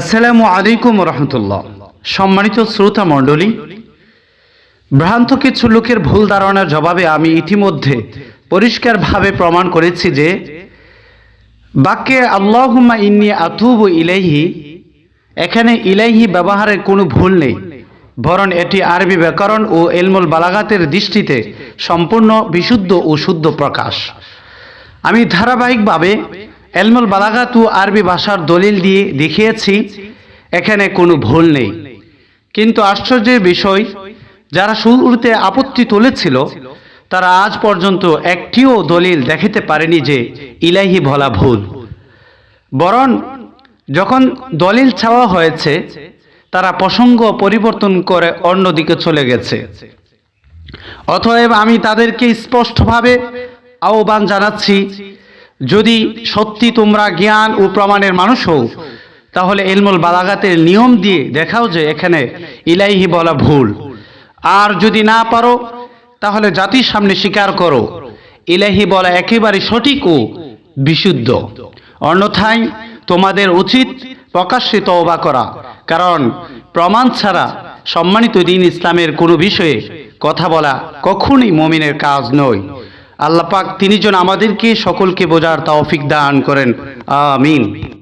আসসালামু আলাইকুম রহমতুল্লাহ। সম্মানিত শ্রোতা মণ্ডলী, ভ্রান্ত কিছু লোকের ভুল ধারণার জবাবে আমি ইতিমধ্যে পরিষ্কারভাবে প্রমাণ করেছি যে, বাক্যে আল্লাহুম্মা ইন্নি আতুব ইলাইহি, এখানে ইলাইহি ব্যবহারের কোনো ভুল নেই, বরং এটি আরবি ব্যাকরণ ও এলমুল বালাগাতের দৃষ্টিতে সম্পূর্ণ বিশুদ্ধ ও শুদ্ধ প্রকাশ। আমি ধারাবাহিকভাবে এলমুল বালাগাত আরবি ভাষার দলিল দিয়ে দেখিয়েছি, এখানে কোনো ভুল নেই। কিন্তু আশ্চর্যের বিষয়, যারা শুরুতে আপত্তি তুলেছিল, তারা আজ পর্যন্ত একটিও দলিল দেখাতে পারেনি যে ইলাহি বলা ভুল। বরং যখন দলিল চাওয়া হয়েছে, তারা প্রসঙ্গ পরিবর্তন করে অন্যদিকে চলে গেছে। অতএব আমি তাদেরকে স্পষ্টভাবে আহ্বান জানাচ্ছি যদি সত্যি তোমরা জ্ঞান ও প্রমাণের মানুষ হও, তাহলে এলমুল বালাগাতের নিয়ম দিয়ে দেখাও যে এখানে ইলাইহি বলা ভুল। আর যদি না পারো, তাহলে জাতির সামনে স্বীকার করো ইলাহি বলা একেবারে সঠিক ও বিশুদ্ধ। অন্যথায় তোমাদের উচিত প্রকাশ্যে তওবা করা, কারণ প্রমাণ ছাড়া সম্মানিত দিন ইসলামের কোনো বিষয়ে কথা বলা কখনই মমিনের কাজ নয়। আল্লাহ পাক তিনি যেন আমাদেরকে সকলকে বোঝার তাওফিক দান করেন। আমিন।